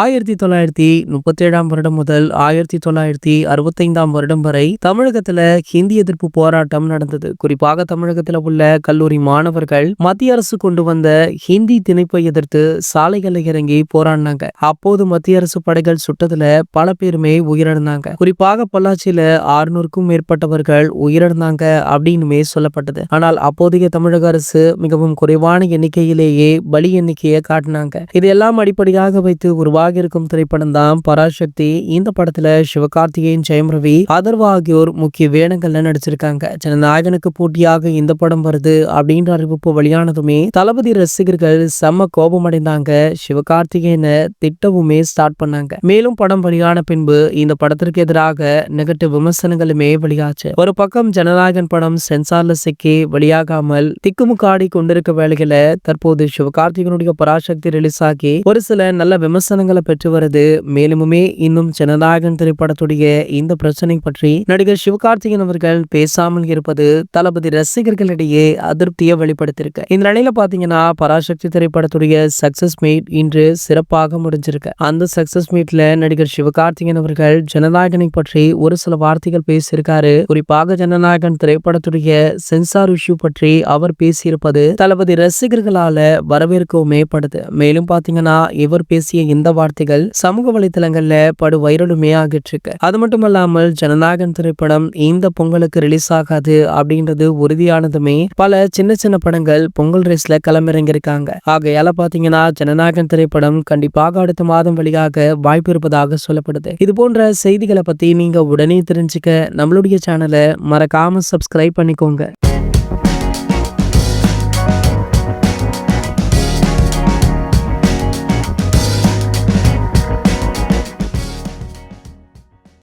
ஆயிரத்தி தொள்ளாயிரத்தி முப்பத்தேழாம் வருடம் முதல் ஆயிரத்தி தொள்ளாயிரத்தி அறுபத்தைந்தாம் வருடம் வரை தமிழகத்துல ஹிந்தி எதிர்ப்பு போராட்டம் நடந்தது. குறிப்பாக தமிழகத்துல உள்ள கல்லூரி மாணவர்கள் மத்திய அரசு கொண்டு வந்த ஹிந்தி திணிப்பை எதிர்த்து சாலைகளில் இறங்கி போராடினாங்க. அப்போது மத்திய அரசு படைகள் சுட்டதில் பல பேருமே உயிரிழந்தாங்க. குறிப்பாக பொள்ளாச்சியில ஆறுநூறுக்கும் மேற்பட்டவர்கள் உயிரிழந்தாங்க அப்படின்னுமே சொல்லப்பட்டது. ஆனால் அப்போதைய தமிழக அரசு மிகவும் குறைவான எண்ணிக்கையிலேயே பலி எண்ணிக்கையை காட்டினாங்க. இதெல்லாம் அடிப்படையாக வைத்து உருவாகி இருக்கும் திரைப்படம் தான் பராசக்தி. இந்த படத்துல சிவகார்த்திகேயன் ஜெயம் ரவி அதர்வா ஆகியோர் முக்கிய வேடங்கள்ல நடிச்சிருக்காங்க. ஜனநாயகனுக்கு போட்டியாக இந்த படம் வருது அப்படின்ற அறிவிப்பு வெளியானதுமே தளபதி ரசிகர்கள் செம்ம கோபமடைந்தாங்க. சிவகார்த்திகேயனை திட்டவுமே ஸ்டார்ட் பண்ணாங்க. மேலும் படம் வெளியான பின்பு இந்த படத்திற்கு எதிராக நெகட்டிவ் விமர்சனங்களுமே வெளியாச்சு. ஒரு பக்கம் ஜனநாயகன் படம் சென்சார்ல சிக்கி வெளியாகாமல் திக்குமுக்காடி கொண்டிருக்க வேளையில தற்போது சிவகார்த்திகனுடைய பராசக்தி ரிலீஸ் ஆகி ஒரு சில நல்ல விமர்சனங்கள் பெற்று வருது. மேலுமே இன்னும் ஜனநாயகன் திரைப்படத்துடைய இந்த பிரச்சனை பற்றி நடிகர் சிவகார்த்திகேயன் அவர்கள் பேசாமல் இருப்பது தளபதி ரசிகர்களிடையே அதிருப்தியை வெளிப்படுத்தியிருக்கு. இந்த நிலையில பாத்தீங்கன்னா பராசக்தி திரைப்படத்துடைய சக்சஸ் மீட் இன்று சிறப்பாக முடிஞ்சிருக்கு. அந்த சக்சஸ் மீட்ல நடிகர் சிவகார்த்திகேயன் அவர்கள் ஜனநாயகனை பற்றி ஒரு சில வார்த்தைகள் பேசியிருக்காரு. குறிப்பாக ஜனநாயகன் திரைப்படத்துடைய சென்சார் இஷ்யூ பற்றி அவர் பேசியிருப்பது தளபதி ரசிகர்களால வரவேற்கவும் மேம்படுது மேலும் பாத்தீங்கன்னா இவர் பேசிய இந்த வார்த்தைகள் சமூக வலைதளங்கள்ல படு வைரலுமே ஆகிட்டு இருக்கு அது மட்டும் இல்லாமல் ஜனநாயகன் திரைப்படம் இந்த பொங்கலுக்கு ரிலீஸ் ஆகாது அப்படின்றது உறுதியானதுமே பல சின்ன சின்ன படங்கள் பொங்கல் ரேஸ்ல களமிறங்கியிருக்காங்க. ஆகையால பாத்தீங்கன்னா ஜனநாயகன் திரைப்படம் கண்டிப்பாக அடுத்த மாதம் வழியாக வாய்ப்பு இருப்பதாக சொல்லப்படுது. இது போன்ற செய்திகளை பத்தி நீங்க உடனே தெரிஞ்சுக்க நம்மளுடைய சேனலை மறக்காம சப்ஸ்கிரைப் பண்ணிக்கோங்க.